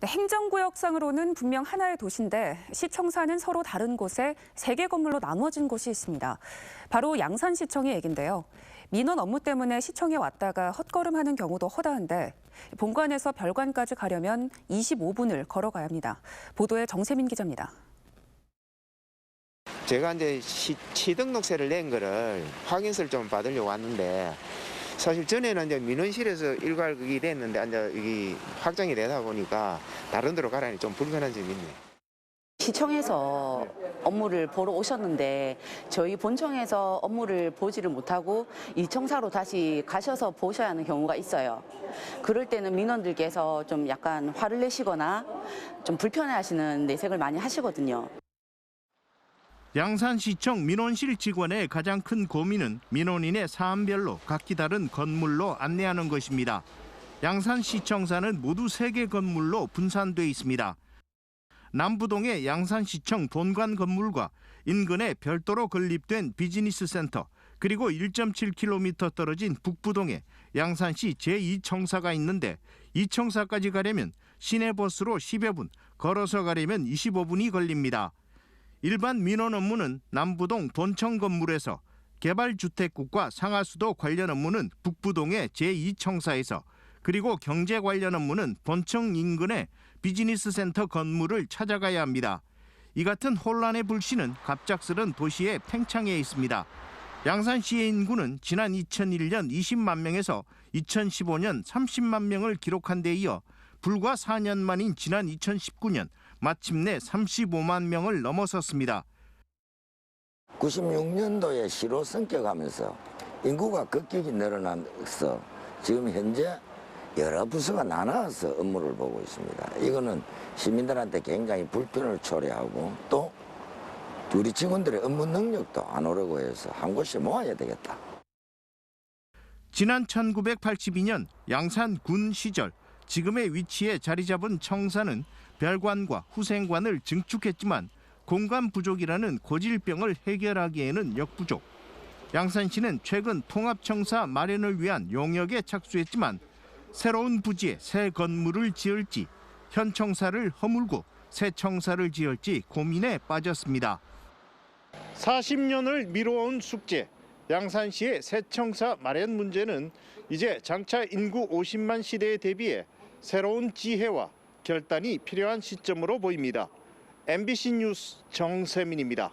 네, 행정구역상으로는 분명 하나의 도시인데 시청사는 서로 다른 곳에 세 개 건물로 나눠진 곳이 있습니다. 바로 양산시청의 얘긴데요. 민원 업무 때문에 시청에 왔다가 헛걸음하는 경우도 허다한데 본관에서 별관까지 가려면 25분을 걸어가야 합니다. 보도에 정세민 기자입니다. 제가 이제 시, 시등록세를 낸 거를 확인서를 좀 받으려고 왔는데 사실 전에는 이제 민원실에서 일괄이 됐는데 이제 여기 확정이 되다 보니까 다른 데로 가라니 좀 불편한 점이 있네. 시청에서 업무를 보러 오셨는데 저희 본청에서 업무를 보지를 못하고 이청사로 다시 가셔서 보셔야 하는 경우가 있어요. 그럴 때는 민원들께서 좀 약간 화를 내시거나 좀 불편해하시는 내색을 많이 하시거든요. 양산시청 민원실 직원의 가장 큰 고민은 민원인의 사안별로 각기 다른 건물로 안내하는 것입니다. 양산시청사는 모두 세개 건물로 분산돼 있습니다. 남부동의 양산시청 본관 건물과 인근에 별도로 건립된 비즈니스 센터 그리고 1.7km 떨어진 북부동에 양산시 제2청사가 있는데 이 청사까지 가려면 시내버스로 10여 분, 걸어서 가려면 25분이 걸립니다. 일반 민원 업무는 남부동 본청 건물에서 개발주택국과 상하수도 관련 업무는 북부동의 제2청사에서 그리고 경제 관련 업무는 본청 인근의 비즈니스 센터 건물을 찾아가야 합니다. 이 같은 혼란의 불씨는 갑작스런 도시의 팽창에 있습니다. 양산시의 인구는 지난 2001년 20만 명에서 2015년 30만 명을 기록한 데 이어 불과 4년 만인 지난 2019년 마침내 35만 명을 넘어섰습니다. 96년도에 시로 성격하면서 인구가 급격히 늘어나서 지금 현재 여러 부서가 나눠서 업무를 보고 있습니다. 이거는 시민들한테 굉장히 불편을 초래하고 또 우리 직원들의 업무 능력도 안 오르고 해서 한 곳에 모아야 되겠다. 지난 1982년 양산 군 시절 지금의 위치에 자리 잡은 청사는 별관과 후생관을 증축했지만 공간 부족이라는 고질병을 해결하기에는 역부족. 양산시는 최근 통합청사 마련을 위한 용역에 착수했지만 새로운 부지에 새 건물을 지을지 현 청사를 허물고 새 청사를 지을지 고민에 빠졌습니다. 40년을 미뤄온 숙제. 양산시의 새 청사 마련 문제는 이제 장차 인구 50만 시대에 대비해 새로운 지혜와 결단이 필요한 시점으로 보입니다. MBC 뉴스 정세민입니다.